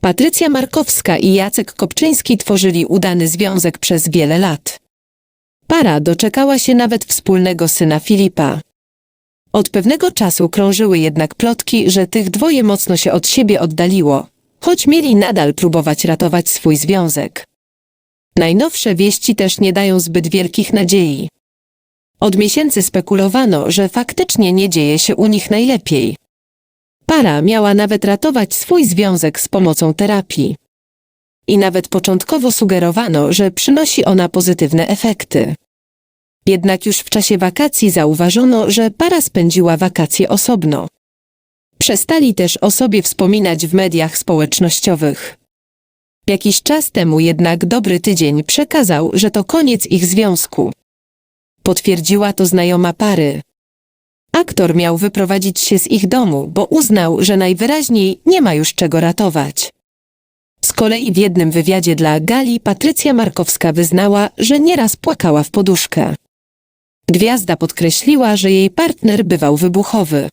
Patrycja Markowska i Jacek Kopczyński tworzyli udany związek przez wiele lat. Para doczekała się nawet wspólnego syna Filipa. Od pewnego czasu krążyły jednak plotki, że tych dwoje mocno się od siebie oddaliło, choć mieli nadal próbować ratować swój związek. Najnowsze wieści też nie dają zbyt wielkich nadziei. Od miesięcy spekulowano, że faktycznie nie dzieje się u nich najlepiej. Para miała nawet ratować swój związek z pomocą terapii. I nawet początkowo sugerowano, że przynosi ona pozytywne efekty. Jednak już w czasie wakacji zauważono, że para spędziła wakacje osobno. Przestali też o sobie wspominać w mediach społecznościowych. Jakiś czas temu jednak dobry tydzień przekazał, że to koniec ich związku. Potwierdziła to znajoma pary. Aktor miał wyprowadzić się z ich domu, bo uznał, że najwyraźniej nie ma już czego ratować. Z kolei w jednym wywiadzie dla Gali Patrycja Markowska wyznała, że nieraz płakała w poduszkę. Gwiazda podkreśliła, że jej partner bywał wybuchowy.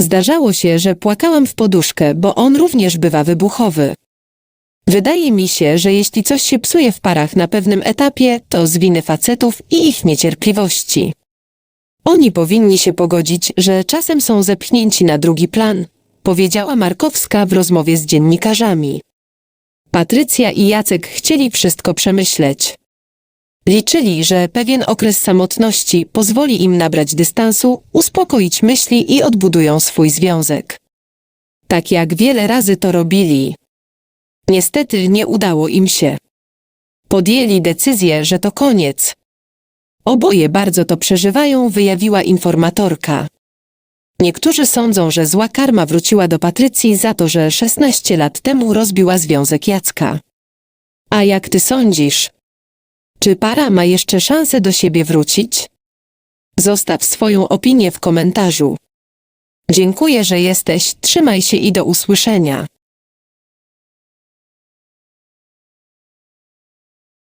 Zdarzało się, że płakałam w poduszkę, bo on również bywa wybuchowy. Wydaje mi się, że jeśli coś się psuje w parach na pewnym etapie, to z winy facetów i ich niecierpliwości. Oni powinni się pogodzić, że czasem są zepchnięci na drugi plan, powiedziała Markowska w rozmowie z dziennikarzami. Patrycja i Jacek chcieli wszystko przemyśleć. Liczyli, że pewien okres samotności pozwoli im nabrać dystansu, uspokoić myśli i odbudują swój związek. Tak jak wiele razy to robili. Niestety nie udało im się. Podjęli decyzję, że to koniec. Oboje bardzo to przeżywają, wyjawiła informatorka. Niektórzy sądzą, że zła karma wróciła do Patrycji za to, że 16 lat temu rozbiła związek Jacka. A jak ty sądzisz? Czy para ma jeszcze szansę do siebie wrócić? Zostaw swoją opinię w komentarzu. Dziękuję, że jesteś, trzymaj się i do usłyszenia.